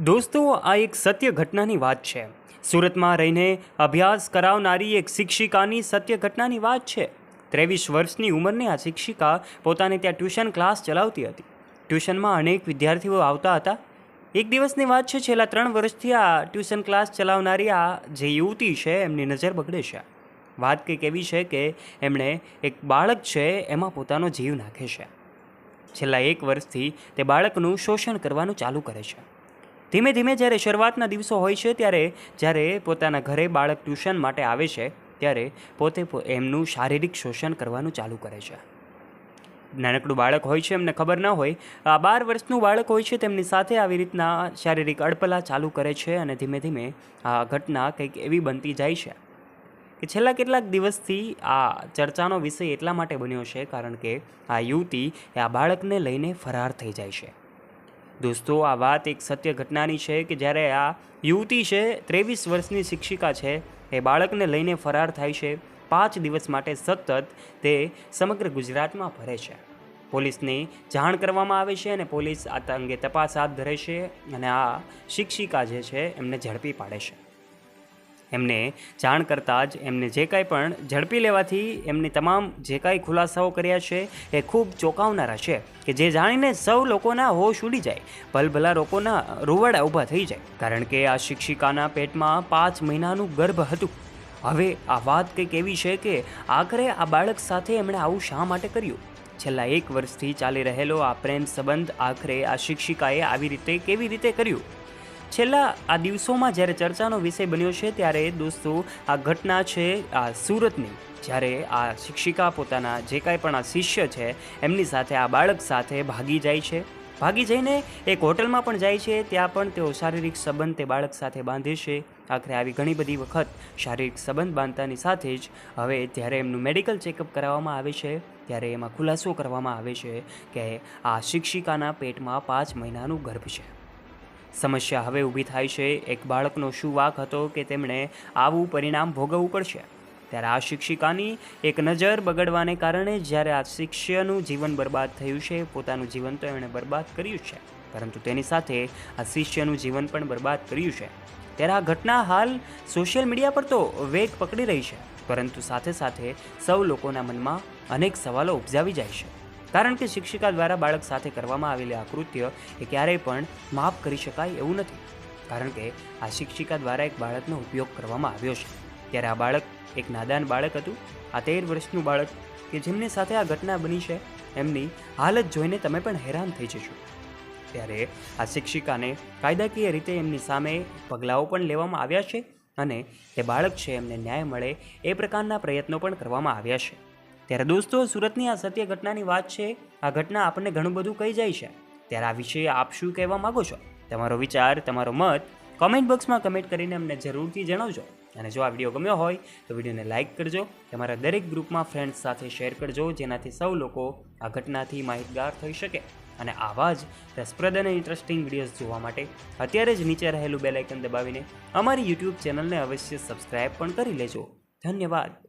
દોસ્તો, આ એક સત્ય ઘટનાની વાત છે. સુરતમાં રહીને અભ્યાસ કરાવનારી એક શિક્ષિકાની સત્ય ઘટનાની વાત છે. ત્રેવીસ વર્ષની ઉંમરની આ શિક્ષિકા પોતાને ત્યાં ટ્યુશન ક્લાસ ચલાવતી હતી. ટ્યુશનમાં અનેક વિદ્યાર્થીઓ આવતા હતા. એક દિવસની વાત છે, છેલ્લા ત્રણ વર્ષથી આ ટ્યુશન ક્લાસ ચલાવનારી આ જે યુવતી છે, એમની નજર બગડે છે. વાત કંઈક એવી છે કે એમણે એક બાળક છે, એમાં પોતાનો જીવ નાખે છે. છેલ્લા એક વર્ષથી તે બાળકનું શોષણ કરવાનું ચાલુ કરે છે. ધીમે ધીમે જ્યારે શરૂઆતના દિવસો હોય છે, ત્યારે જ્યારે પોતાના ઘરે બાળક ટ્યુશન માટે આવે છે, ત્યારે પોતે એમનું શારીરિક શોષણ કરવાનું ચાલુ કરે છે. નાનકડું બાળક હોય છે, એમને ખબર ન હોય, આ બાર વર્ષનું બાળક હોય છે, તેમની સાથે આવી રીતના શારીરિક અડપલા ચાલુ કરે છે અને ધીમે ધીમે આ ઘટના કંઈક એવી બનતી જાય છે. કે છેલ્લા કેટલાક દિવસથી આ ચર્ચાનો વિષય એટલા માટે બન્યો છે, કારણ કે આ યુવતી આ બાળકને લઈને ફરાર થઈ જાય છે. દોસ્તો, આ વાત એક સત્ય ઘટનાની છે કે જ્યારે આ યુવતી છે, ત્રેવીસ વર્ષની શિક્ષિકા છે, એ બાળકને લઈને ફરાર થાય છે, પાંચ દિવસ માટે સતત તે સમગ્ર ગુજરાતમાં ફરે છે. પોલીસને જાણ કરવામાં આવે છે અને પોલીસ આ અંગે તપાસ હાથ ધરે છે અને આ શિક્ષિકા જે છે, એમને ઝડપી પાડે છે. એમને જાણ કરતાં જ એમને જે કાંઈ પણ ઝડપી લેવાથી એમની તમામ જે કાંઈ ખુલાસાઓ કર્યા છે એ ખૂબ ચોંકાવનારા છે કે જે જાણીને સૌ લોકોના હોશ ઉડી જાય, ભલભલા લોકોના રૂવાડા ઊભા થઈ જાય. કારણ કે આ શિક્ષિકાના પેટમાં પાંચ મહિનાનું ગર્ભ હતું. હવે આ વાત કંઈક એવી છે કે આખરે આ બાળક સાથે એમણે આવું શા માટે કર્યું? છેલ્લા એક વર્ષથી ચાલી રહેલો આ પ્રેમ સંબંધ આખરે આ શિક્ષિકાએ આવી રીતે કેવી રીતે કર્યું? છેલ્લા આ દિવસોમાં જ્યારે ચર્ચાનો વિષય બન્યો છે, ત્યારે દોસ્તો, આ ઘટના છે, આ સુરતની. જ્યારે આ શિક્ષિકા પોતાના જે કાંઈ પણ આ શિષ્ય છે, એમની સાથે આ બાળક સાથે ભાગી જાય છે. ભાગી જઈને એક હોટલમાં પણ જાય છે, ત્યાં પણ તેઓ શારીરિક સંબંધ તે બાળક સાથે બાંધે છે. આખરે આવી ઘણી બધી વખત શારીરિક સંબંધ બાંધતાની સાથે જ હવે જ્યારે એમનું મેડિકલ ચેકઅપ કરાવવામાં આવે છે. ત્યારે એમાં ખુલાસો કરવામાં આવે છે કે આ શિક્ષિકાના પેટમાં પાંચ મહિનાનું ગર્ભ છે. સમસ્યા હવે ઊભી થાય છે. એક બાળકનો શું વાક હતો કે તેમણે આવું પરિણામ ભોગવવું પડશે? ત્યારે આ શિક્ષિકાની એક નજર બગડવાને કારણે જ્યારે આ શિષ્યનું જીવન બરબાદ થયું છે, પોતાનું જીવન તો એમણે બરબાદ કર્યું છે. પરંતુ તેની સાથે આ શિષ્યનું જીવન પણ બરબાદ કર્યું છે. ત્યારે આ ઘટના હાલ સોશિયલ મીડિયા પર તો વેગ પકડી રહી છે. પરંતુ સાથે સાથે સૌ લોકોના મનમાં અનેક સવાલો ઉપજાવી જાય છે. કારણ કે શિક્ષિકા દ્વારા બાળક સાથે કરવામાં આવેલી આ કૃત્ય એ ક્યારેય પણ માફ કરી શકાય એવું નથી. કારણ કે આ શિક્ષિકા દ્વારા એક બાળકનો ઉપયોગ કરવામાં આવ્યો છે. ત્યારે આ બાળક એક નાદાન બાળક હતું. આ તેર વર્ષનું બાળક કે જેમની સાથે આ ઘટના બની છે, એમની હાલત જોઈને તમે પણ હેરાન થઈ જશો. ત્યારે આ શિક્ષિકાને કાયદાકીય રીતે એમની સામે પગલાઓ પણ લેવામાં આવ્યા છે અને તે બાળક છે, એમને ન્યાય મળે એ પ્રકારના પ્રયત્નો પણ કરવામાં આવ્યા છે. ત્યારે દોસ્તો, સુરતની આ સત્ય ઘટનાની વાત છે, આ ઘટના આપણને ઘણું બધું કહી જાય છે. ત્યારે આ વિશે આપ શું કહેવા માગો છો? તમારો વિચાર, તમારો મત કોમેન્ટ બોક્સમાં કમેન્ટ કરીને અમને જરૂરથી જણાવજો. અને જો આ વીડિયો ગમ્યો હોય, તો વિડીયોને લાઇક કરજો. તમારા દરેક ગ્રુપમાં ફ્રેન્ડ્સ સાથે શેર કરજો, જેનાથી સૌ લોકો આ ઘટનાથી માહિતગાર થઈ શકે. અને આવા જ રસપ્રદ અને ઇન્ટરેસ્ટિંગ વિડીયોઝ જોવા માટે અત્યારે જ નીચે રહેલું બેલાઇકન દબાવીને અમારી યુટ્યુબ ચેનલને અવશ્ય સબસ્ક્રાઇબ પણ કરી લેજો. ધન્યવાદ.